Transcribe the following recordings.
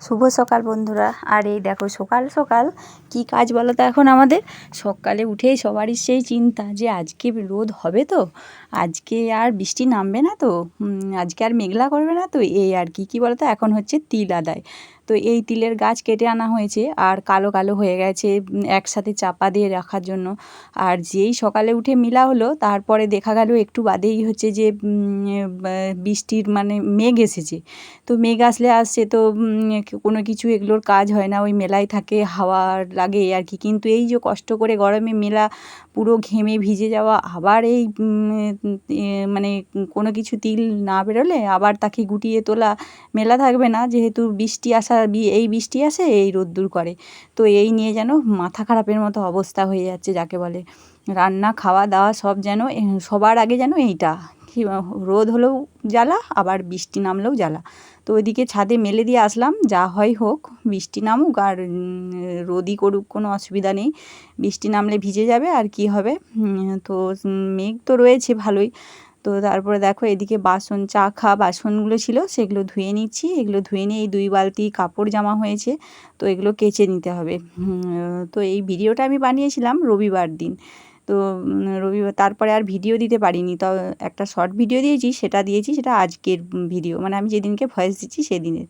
শুভ সকাল বন্ধুরা। আর এই দেখো, সকাল সকাল কি কাজ বলো তো এখন আমাদের? সকালে উঠেই সবারই সেই চিন্তা যে আজকে রোদ হবে তো, আজকে আর বৃষ্টি নামবে না তো আজকে আর মেঘলা করবে না তো, এই আর কি। কী বলো তো, এখন হচ্ছে তিল আদায়। তো এই তিলের গাছ কেটে আনা হয়েছে আর কালো কালো হয়ে গেছে একসাথে চাপা দিয়ে রাখার জন্য। আর যেই সকালে উঠে মিলা হলো, তারপরে দেখা গেল একটু বাদেই হচ্ছে যে বৃষ্টির মানে মেঘ এসেছে। তো মেঘ আসলে আসছে তো কোনো কিছু এগুলোর কাজ হয় না, ওই মেলায় থাকে, হাওয়া লাগে আর কি কিন্তু এই যে কষ্ট করে গরমে মেলা পুরো ঘেমে ভিজে যাওয়া, আবার এই মানে কোনো কিছু তিল না বেরোলে আবার তাকে গুটিয়ে তোলা, মেলা থাকবে না। যেহেতু বৃষ্টি আসা এই বৃষ্টি আসে, এই রোদ্দুর করে। তো এই নিয়ে যেন মাথা খারাপের মতো অবস্থা হয়ে যাচ্ছে যাকে বলে। রান্না, খাওয়া দাওয়া সব যেন সবার আগে যেন এইটা। রোদ হলেও জ্বালা, আবার বৃষ্টি নামলেও জ্বালা। তো ওইদিকে ছাদে মেলে দিয়ে আসলাম, যা হয় হোক, বৃষ্টি নামুক আর রোদই করুক, কোনো অসুবিধা নেই। বৃষ্টি নামলে ভিজে যাবে, আর কি হবে? তো মেঘ তো রয়েছে ভালোই। তো তারপরে দেখো এদিকে বাসন, চা খা, বাসনগুলো ছিল, সেগুলো ধুয়ে নিচ্ছি। এগুলো ধুয়ে নিয়ে এই দুই বালতি কাপড় জামা হয়েছে, তো এগুলো কেচে নিতে হবে। তো এই ভিডিওটা আমি বানিয়েছিলাম রবিবার দিন। তো রবিবার, তারপরে আর ভিডিও দিতে পারিনি। তো একটা শর্ট ভিডিও দিয়েছি, সেটা দিয়েছি, সেটা আজকের ভিডিও। মানে আমি যেদিনকে ভয়েস দিচ্ছি, সেদিনের।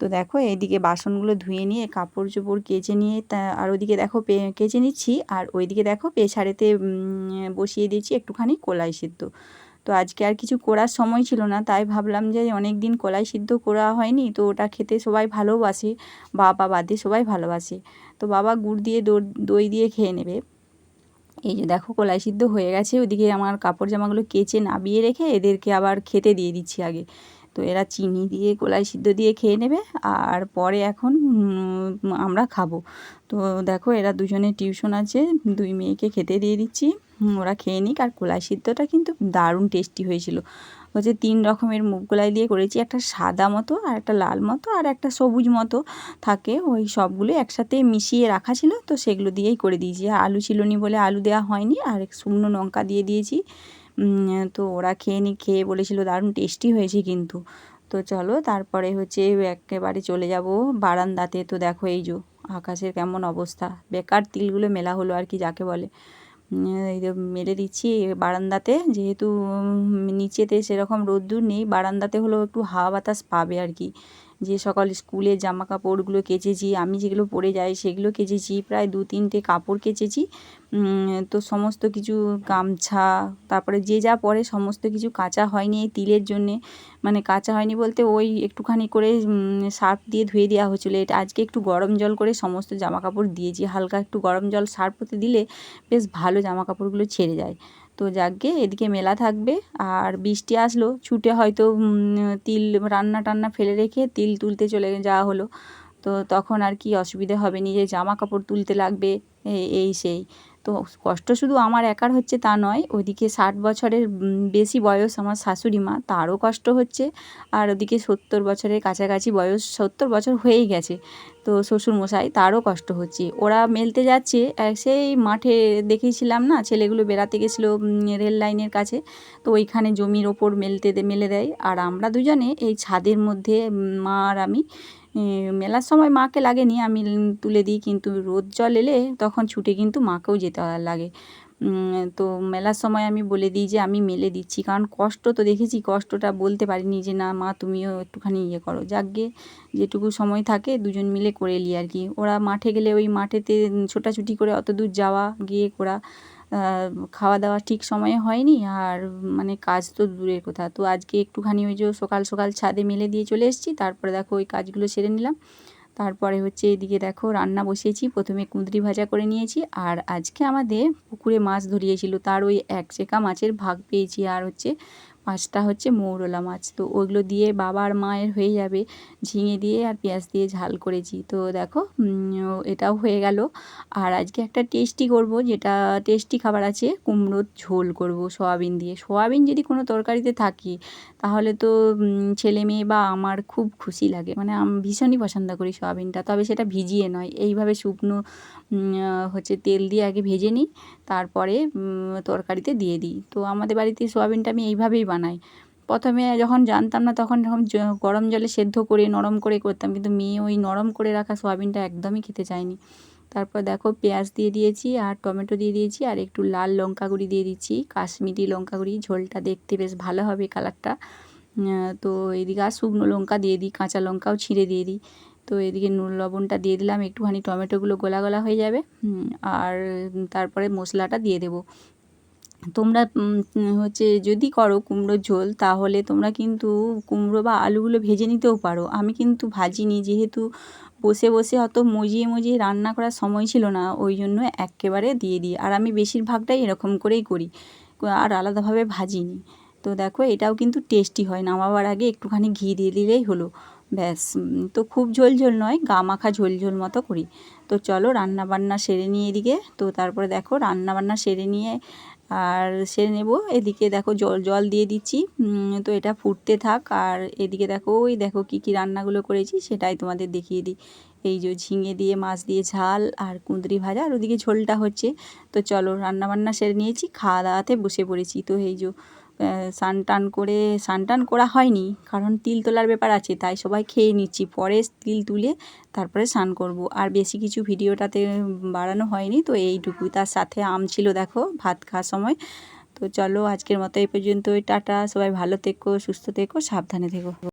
তো দেখো এইদিকে বাসনগুলো ধুয়ে নিয়ে কাপড় চোপড় কেচে নিয়ে, তা, আর ওইদিকে দেখো কেচে নিচ্ছি। আর ওইদিকে দেখো পেছাড়েতে বসিয়ে দিয়েছি একটুখানি কলাই সিদ্ধ। তো আজকে আর কিছু করার সময় ছিল না, তাই ভাবলাম যে অনেক দিন কলাই সিদ্ধ করা হয়নি, তো ওটা খেতে সবাই ভালোবাসে, বাবা বাদে সবাই ভালোবাসে। তো বাবা গুড় দিয়ে দই দিয়ে খেয়ে নেবে। এই যে দেখো কলাই সিদ্ধ হয়ে গেছে, ওদিকে আমার কাপড় জামাগুলো কেচে নাবিয়ে রেখে এদেরকে আবার খেতে দিয়ে দিচ্ছি আগে। তো এরা চিনি দিয়ে কলাই সিদ্ধ দিয়ে খেয়ে নেবে আর পরে এখন আমরা খাব। তো দেখো এরা দুজনে টিউশন আছে, দুই মেয়েকে খেতে দিয়ে দিচ্ছি ওরা খেয়ে নিক। আর কলাই সিদ্ধটা কিন্তু দারুণ টেস্টি হয়েছিল। হচ্ছে তিন রকমের মুগ গোলাই দিয়ে করেছি, একটা সাদা মতো আর একটা লাল মতো আর একটা সবুজ মতো থাকে। ওই সবগুলো একসাথে মিশিয়ে রাখা ছিল, তো সেগুলো দিয়েই করে দিয়েছি। আলু ছিল নি বলে আলু দেওয়া হয়নি, আর শুকনো লঙ্কা দিয়ে দিয়েছি। তো ওরা খেয়ে নি, খেয়ে বলেছিল, দারুণ টেস্টি হয়েছে কিন্তু। তো চলো, তারপরে হচ্ছে একেবারে চলে যাব বারান্দাতে। তো দেখো এই যে আকাশের কেমন অবস্থা। বেকার তিলগুলো মেলা হলো আর কি যাকে বলে। মেলে দিচ্ছি বারান্দাতে। যেহেতু নিচেতে সেরকম রোদ্দুর নেই, বারান্দাতে হলেও একটু হাওয়া বাতাস পাবে আর কি। যে সকল স্কুলের জামা কাপড়গুলো কেচেছি, আমি যেগুলো পরে যাই সেগুলো কেচেছি, প্রায় দু তিনটে কাপড় কেচেছি। তো সমস্ত কিছু গামছা, তারপরে যে যা পরে সমস্ত কিছু কাচা হয়নি এই তিলের জন্যে। মানে কাঁচা হয়নি বলতে ওই একটুখানি করে সার্ফ দিয়ে ধুয়ে দেওয়া হয়েছিলো। এটা আজকে একটু গরম জল করে সমস্ত জামা কাপড় দিয়েছি। হালকা একটু গরম জল সার্ফ হতে দিলে বেশ ভালো জামা কাপড়গুলো ছেড়ে যায়। তো যাকগে এদিকে মেলা থাকবে। আর বৃষ্টি আসলো, ছুটে হয়তো তিল রান্না টান্না ফেলে রেখে তিল তুলতে চলে যাওয়া হলো। তো তখন আর কি অসুবিধে হবে, নিজের জামা কাপড় তুলতে লাগবে এই সেই। তো কষ্ট শুধু আমার একার হচ্ছে তা নয়, ওইদিকে ষাট বছরের বেশি বয়স আমার শাশুড়ি মা, তারও কষ্ট হচ্ছে। আর ওদিকে সত্তর বছরের কাছাকাছি বয়স, সত্তর বছর হয়েই গেছে। তো শ্বশুরমশাই, তারও কষ্ট হচ্ছে। ওরা মেলতে যাচ্ছে সেই মাঠে দেখেছিলাম না, ছেলেগুলো বেড়াতে গেছিল রেল লাইনের কাছে। তো ওইখানে জমির ওপর মেলতে মেলে দেয়। আর আমরা দুজনে এই ছাদের মধ্যে মা আর আমি মেলার সময় মাকে লাগেনি, আমি তুলে দিই, কিন্তু রোদ জল এলে তখন ছুটে কিন্তু মাকেও যেতে লাগে। তো মেলার সময় আমি বলে দিই যে আমি মেলে দিচ্ছি, কারণ কষ্ট তো দেখেছি, কষ্টটা বলতে পারিনি যে না মা তুমিও একটুখানি ইয়ে করো। যাকগে, যেটুকু সময় থাকে দুজন মিলে করে নিই আর কি। ওরা মাঠে গেলে ওই মাঠেতে ছোটাছুটি করে অত দূর যাওয়া গিয়ে করা খাওয়া দাওয়া ঠিক সময়ে হয়নি আর মানে কাজ তো দূরের কথা। তো আজকে একটুখানি ওই যে সকাল সকাল ছাদে মেলে দিয়ে চলে এসেছি, তারপরে দেখো ওই কাজগুলো সেরে নিলাম। তারপরে হচ্ছে এদিকে দেখো রান্না বসিয়েছি, প্রথমে কুঁদরি ভাজা করে নিয়েছি আর আজকে আমাদের পুকুরে মাছ ধরিয়েছিল, তার ওই এক চেকা মাছের ভাগ পেয়েছি আর হচ্ছে পাঁচটা হচ্ছে মৌরলা মাছ। তো ওইগুলো দিয়ে বাবার মায়ের হয়ে যাবে ঝিঙে দিয়ে আর পেঁয়াজ দিয়ে ঝাল করেছি। তো দেখো এটাও হয়ে গেল। আর আজকে একটা টেস্টি করব, যেটা টেস্টি খাবার আছে, কুমড়োর ঝোল করব সয়াবিন দিয়ে। সয়াবিন যদি কোনো তরকারিতে থাকে, তাহলে তো ছেলে মেয়ে বা আমার খুব খুশি লাগে। মানে আমি ভীষণই পছন্দ করি সয়াবিনটা, তবে সেটা ভিজিয়ে নয়। এইভাবে শুকনো হচ্ছে তেল দিয়ে আগে ভেজে নিই। তারপরে তরকারিতে দিয়ে দিই। তো আমাদের বাড়িতে সোয়াবিনটা আমি এইভাবেই বানাই। প্রথমে যখন জানতাম না তখন যখন গরম জলে সেদ্ধ করে, নরম করে করতাম। কিন্তু মেয়ে ওই নরম করে রাখা সোয়াবিনটা একদমই খেতে চায়নি। তারপর দেখো পেঁয়াজ দিয়ে দিয়েছি, আর টমেটো দিয়ে দিয়েছি, আর একটু লাল লঙ্কা গুঁড়ি দিয়ে দিচ্ছি। কাশ্মীরি লঙ্কা গুঁড়ি, ঝোলটা দেখতে বেশ ভালো হবে কালারটা। তো এদিকে আর শুকনো লঙ্কা দিয়ে দিই, কাঁচা লঙ্কাও ছিঁড়ে দিয়ে দিই। তো এদিকে নুন, লবণটা দিয়ে দিলাম, একটুখানি টমেটোগুলো গলা গলা হয়ে যাবে আর তারপরে মশলাটা দিয়ে দেবো। তোমরা হচ্ছে যদি করো কুমড়োর ঝোল, তাহলে তোমরা কিন্তু কুমড়ো বা আলুগুলো ভেজে নিতেও পারো। আমি কিন্তু ভাজিনি, যেহেতু বসে বসে অত মজিয়ে মজিয়ে রান্না করার সময় ছিল না, ওই জন্য এক্কেবারে দিয়ে দিই। আর আমি বেশিরভাগটাই এরকম করেই করি, আর আলাদাভাবে ভাজিনি। তো দেখো, এটাও কিন্তু টেস্টি হয়, নামাবার আগে একটুখানি ঘি দিয়ে দিলেই হলো। ব্যাস তো খুব ঝোল ঝোল নয়, গা মাখা ঝোল ঝোল মতো করি। তো চলো রান্না বান্না সেরে নিয়ে এদিকে। তো তারপরে দেখো রান্না বান্না সেরে নিয়ে আর সেরে নেব। এদিকে দেখো জল জল দিয়ে দিচ্ছি। তো এটা ফুটতে থাক। আর এদিকে দেখো, ওই দেখো কী কী রান্নাগুলো করেছি, সেটাই তোমাদের দেখিয়ে দিই। এই যে ঝিঙে দিয়ে, মাছ দিয়ে ঝাল আর কুঁদরি ভাজা, আর ওদিকে ঝোলটা হচ্ছে। তো চলো রান্না বান্না সেরে নিয়েছি, খাওয়া দাওয়াতে বসে পড়েছি। তো এই যে স্নান টান করে স্নান টান করা হয়নি, কারণ তিল তোলার ব্যাপার আছে, তাই সবাই খেয়ে নিচ্ছি। পরে তিল তুলে তারপরে স্নান করব। আর বেশি কিছু ভিডিওটাতে বাড়ানো হয়নি, তো এইটুকু তার সাথে আম ছিল, দেখো, ভাত খাওয়ার সময়। তো চলো, আজকের মতো এই পর্যন্তই, টাটা। সবাই ভালো থেকো, সুস্থ থেকো, সাবধানে থেকো।